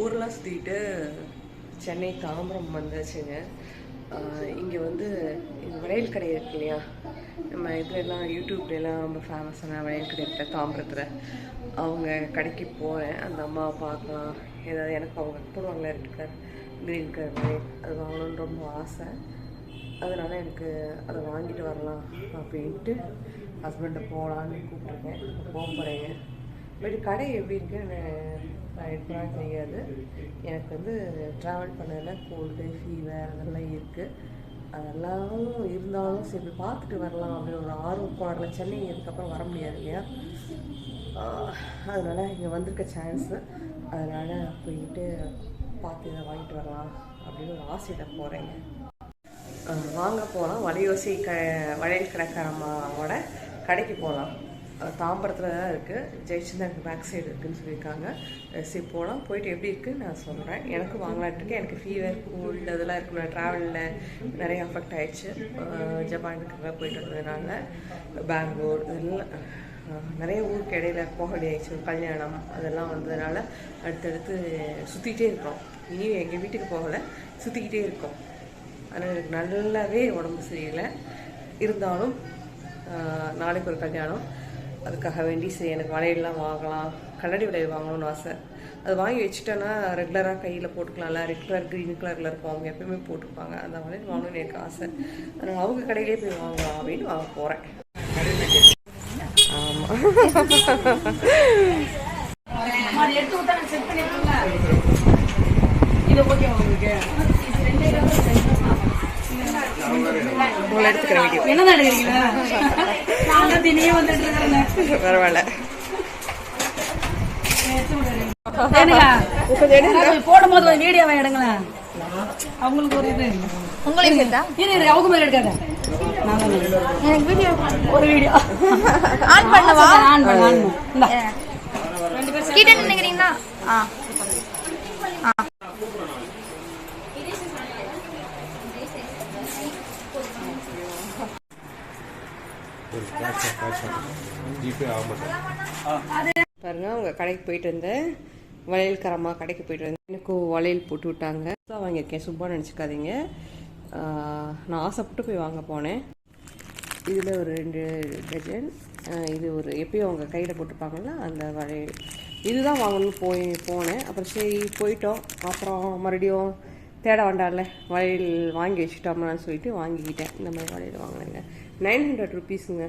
ஊரெலாம் சுற்றிக்கிட்டு சென்னை தாம்பரம் வந்தாச்சுங்க. இங்கே வந்து வளையல் கடை இருக்கு இல்லையா? நம்ம இதுலலாம் யூடியூப்லாம் ரொம்ப ஃபேமஸான வளையல் கடை இருக்க தாம்பரத்தில். அவங்க கடைக்கு போகிறேன் அந்த அம்மாவை பார்க்கலாம். ஏதாவது எனக்கு அவங்க போடுவாங்களே ரெட் கலர் க்ரீன் கலர் அது வாங்கணும்னு ரொம்ப ஆசை. அதனால் எனக்கு அதை வாங்கிட்டு வரலாம் அப்படின்ட்டு ஹஸ்பண்டை போகலான்னு கூப்பிட்ருக்கேன் போக போகிறேங்க பட் கடை எப்படி இருக்குன்னு எனக்கு தெரியாது. எனக்கு வந்து ட்ராவல் பண்ணதில் கோல்டு ஃபீவர் அதெல்லாம் இருக்குது அதெல்லாம் இருந்தாலும் சரி பார்த்துட்டு வரலாம் அப்படின்னு ஒரு ஆர்வம் போடலாம் சென்னை இதுக்கப்புறம் வர முடியாது இல்லையா? அதனால் இங்கே வந்திருக்க சான்ஸு அதனால் போயிட்டு பார்த்து இதை வாங்கிட்டு வரலாம் அப்படின்னு ஒரு ஆசையில் போகிறேங்க வாங்க போகலாம் வலையோசி க வளையல் கடைக்காரம்மாவோட கடைக்கு போகலாம் தாம்பரத்தில் தான் இருக்குது ஜெயச்சந்திரனுக்கு பேக் சைடு இருக்குதுன்னு சொல்லியிருக்காங்க. சரி போகலாம் போயிட்டு எப்படி இருக்குன்னு நான் சொல்கிறேன் எனக்கு வாங்கலான்ட்டு இருக்கேன் எனக்கு ஃபீவர் கோல்டு அதெல்லாம் இருக்கு ட்ராவலில் நிறைய அஃபெக்ட் ஆகிடுச்சு அஹ் ஜப்பானுக்கு போயிட்டு வந்ததுனால பெங்களூர் இதெல்லாம் நிறைய ஊருக்கு இடையில போக வேண்டியாச்சு கல்யாணம் அதெல்லாம் வந்ததுனால அடுத்தடுத்து சுற்றிக்கிட்டே இருக்கோம். இனியும் எங்கள் வீட்டுக்கு போகலை. சுற்றிக்கிட்டே இருக்கோம். ஆனால் எனக்கு நல்லாவே உடம்பு சரியில்லை. இருந்தாலும் நாளைக்கு ஒரு கல்யாணம். அதுக்காக வேண்டி சரி எனக்கு வளையல்லாம் வாங்கலாம் கண்ணாடி வளையல் வாங்கணும்னு ஆசை. அது வாங்கி வச்சுட்டேன்னா ரெகுலராக கையில் போட்டுக்கலாம்ல ரெட் கலர் க்ரீன் கலரில் இருக்கும். அவங்க எப்பயுமே போட்டுப்பாங்க அந்த வளையல் வாங்கணும்னு எனக்கு ஆசை. அதனால் அவங்க கடையிலே போய் வாங்கலாம் அப்படின்னு வாங்க போகிறேன் ஆமாம் எடுத்து விட்டா இது ஓகே உங்களுக்கு? உங்களை எடுத்துக்கிற வீடியோ பரவாயில்ல. போடும் போது ஒரு வீடியோவை எடுங்களேன். அவங்களுக்கு ஒரு இது. உங்களுக்கு இருந்தா இரு இரு அவங்க மேல எடுக்காத. நான் தான் எடுக்கிறேன். எனக்கு வீடியோ ஒரு வீடியோ ஆன் பண்ணவா? ஆன் பண்ண ஆன் பண்ணு. இந்தா. கிட்ட நினைக்கிறீங்களா ஆ. பாருங்க அவங்க கடைக்கு போயிட்டு இருந்தேன் வளையல் கரமா கடைக்கு போயிட்டு இருந்தேன் எனக்கு வளையல் போட்டு விட்டாங்க. தான் வாங்கியிருக்கேன் சும்மா நினச்சிக்காதீங்க. நான் ஆசைப்பட்டு போய் வாங்க போனேன். இதில் ஒரு ரெண்டு டஜன் இது ஒரு எப்பயும் அவங்க கையில் போட்டிருப்பாங்கல்ல அந்த வளையல். இதுதான் வாங்கணும்னு போய் போனேன். அப்புறம் சரி போயிட்டோம். அப்புறம் மறுபடியும் தேட வேண்டாம்ல வளையல் வாங்கி வச்சுட்டோம்னான்னு சொல்லிட்டு வாங்கிக்கிட்டேன். இந்த மாதிரி வளையல் வாங்கினேங்க. Nine hundred ருபீஸுங்க.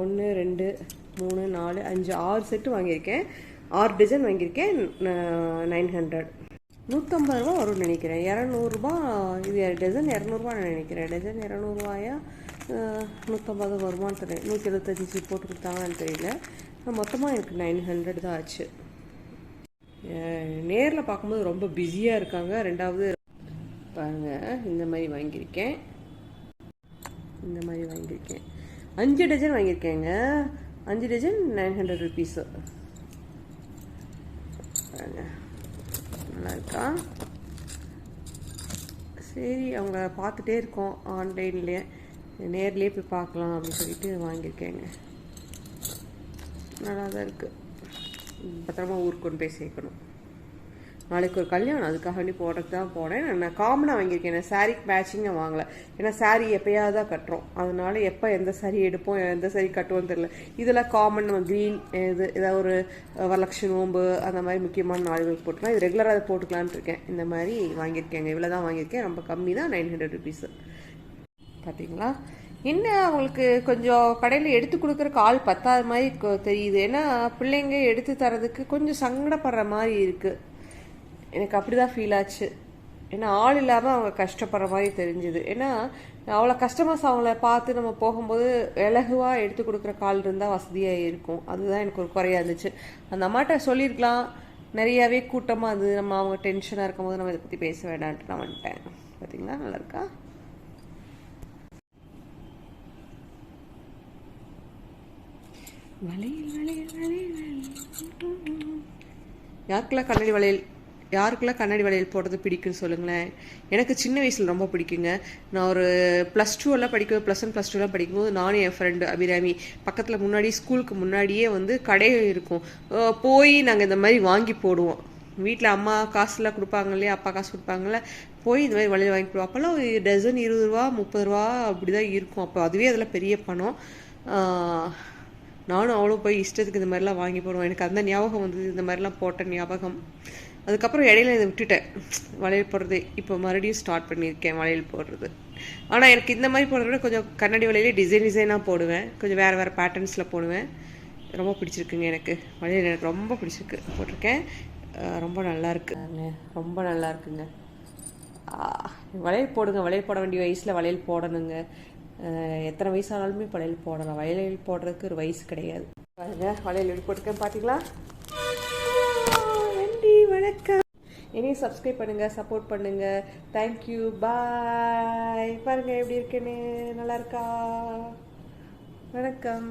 ஒன்று ரெண்டு மூணு நாலு அஞ்சு ஆறு செட்டு வாங்கியிருக்கேன். ஆறு டிசைன் வாங்கியிருக்கேன். Nine hundred. நூற்றம்பது ரூபா வரும்னு நினைக்கிறேன். இரநூறுபா இது டஜன் இரநூறுபா நான் நினைக்கிறேன். டஜன் இரநூறுவாயா? நூற்றம்பது வருமானு தெரியல. நூற்றி எழுபத்தஞ்சி போட்டு கொடுத்தாங்கன்னு தெரியல. மொத்தமாக எனக்கு நைன் ஹண்ட்ரட் தான் ஆச்சு. நேரில் பார்க்கும்போது ரொம்ப பிஸியாக இருக்காங்க. ரெண்டாவது பாருங்கள் இந்த மாதிரி வாங்கியிருக்கேன். இந்த மாதிரி வாங்கியிருக்கேன். அஞ்சு டஜன் வாங்கியிருக்கேங்க. அஞ்சு டஜன் நைன் ஹண்ட்ரட் ருபீஸு நல்லா இருக்கா? சரி அவங்க பார்த்துட்டே இருக்கோம் ஆன்லைன்லேயே நேர்லேயே போய் பார்க்கலாம் அப்படின்னு சொல்லிட்டு வாங்கியிருக்கேங்க. நல்லா தான் இருக்குது பத்திரமா ஊருக்கு கொண்டு போய் சேர்க்கணும். நாளைக்கு ஒரு கல்யாணம் அதுக்காக வேண்டி போடுறது தான் போனேன். நான் காமனாக வாங்கியிருக்கேன். நான் சாரீக்கு மேட்சிங்காக வாங்கலை. ஏன்னா சாரீ எப்பயாவது தான் கட்டுறோம். அதனால எப்போ எந்த சாரீ எடுப்போம் எந்த சாரீ கட்டுவோம்னு தெரியல. இதெல்லாம் காமன் நம்ம க்ரீன் இது ஏதாவது ஒரு அஹ், நோம்பு அந்த மாதிரி முக்கியமான நாடுகளுக்கு போட்டுக்கலாம் இது ரெகுலராக போட்டுக்கலான்னு இருக்கேன். இந்த மாதிரி வாங்கியிருக்கேங்க. இவ்வளோ தான் வாங்கியிருக்கேன். ரொம்ப கம்மி தான் நைன் ஹண்ட்ரட் ருபீஸு பார்த்தீங்களா என்ன அவங்களுக்கு கொஞ்சம் கடையில் எடுத்து கொடுக்குறக்கு ஆள் பத்தாத மாதிரி தெரியுது. ஏன்னா பிள்ளைங்க எடுத்து தரதுக்கு கொஞ்சம் சங்கடப்படுற மாதிரி இருக்குது எனக்கு அப்படி தான் ஃபீல் ஆச்சு. ஏன்னா ஆள் இல்லாமல் அவங்க கஷ்டப்படுற மாதிரி தெரிஞ்சுது. ஏன்னா அவ்வளோ கஸ்டமர்ஸ் அவங்கள பார்த்து நம்ம போகும்போது இலகுவாக எடுத்து கொடுக்குற கால் இருந்தால் வசதியாக இருக்கும். அதுதான் எனக்கு ஒரு குறையா இருந்துச்சு. அந்த அம்மாட்ட சொல்லியிருக்கலாம். நிறையாவே கூட்டமாக அது நம்ம அவங்க டென்ஷனாக இருக்கும்போது நம்ம இதை பற்றி பேச வேண்டான்ட்டு நான் வந்துட்டேன். பார்த்தீங்களா நல்லாயிருக்கா வளையல் வளையல் வளையல் வளையல். யாருக்கெல்லாம் கண்ணாடி வளையல்? யாருக்கெல்லாம் கண்ணாடி வளையல் போடுறது பிடிக்கும்னு சொல்லுங்களேன். எனக்கு சின்ன வயசில் ரொம்ப பிடிக்குங்க. நான் ஒரு ப்ளஸ் டூவெல்லாம் எல்லாம் படிக்க ப்ளஸ் ஒன் ப்ளஸ் டூலாம் படிக்கும்போது நானும் என் ஃப்ரெண்டு அபிராமி பக்கத்தில் முன்னாடி ஸ்கூலுக்கு முன்னாடியே வந்து கடை இருக்கும். போய் நாங்கள் இந்த மாதிரி வாங்கி போடுவோம். வீட்டில் அம்மா காசுலாம் கொடுப்பாங்க இல்லையா அப்பா காசு கொடுப்பாங்கல்ல போய் இந்த மாதிரி வளையல் வாங்கி போடுவோம். அப்போல்லாம் ஒரு டசன் இருபது ரூபா முப்பது ரூபா அப்படி தான் இருக்கும். அப்போ அதுவே அதில் பெரிய பணம். நானும் அவ்வளோ போய் இஷ்டத்துக்கு இந்த மாதிரிலாம் வாங்கி போடுவோம். எனக்கு அந்த ஞாபகம் வந்து இந்த மாதிரிலாம் போட்ட ஞாபகம். அதுக்கப்புறம் இடையில இதை விட்டுட்டேன். வளையல் போடுறது இப்போ மறுபடியும் ஸ்டார்ட் பண்ணியிருக்கேன் வளையல் போடுறது. ஆனால் எனக்கு இந்த மாதிரி போடுறத விட கொஞ்சம் கண்ணாடி வளையலே டிசைன் டிசைனாக போடுவேன். கொஞ்சம் வேறு வேறு பேட்டர்ன்ஸில் போடுவேன். ரொம்ப பிடிச்சிருக்குங்க எனக்கு. வளையல் எனக்கு ரொம்ப பிடிச்சிருக்கு. போட்டிருக்கேன். ரொம்ப நல்லா இருக்குங்க ரொம்ப நல்லா இருக்குங்க. வளையல் போடுங்க. வளையல் போட வேண்டிய வயசில் வளையல் போடணுங்க. எத்தனை வயசு ஆனாலுமே வளையல் போடலாம். வளையல் போடுறதுக்கு ஒரு வயசு கிடையாது. பாருங்க வளையல் எப்படி போட்டிருக்கேன். பார்த்தீங்களா இனியும் சப்ஸ்கிரைப் பண்ணுங்கள் சப்போர்ட் பண்ணுங்கள் தேங்க்யூ பாய் பாருங்க எப்படி இருக்குன்னு? நல்லா இருக்கா? வணக்கம்.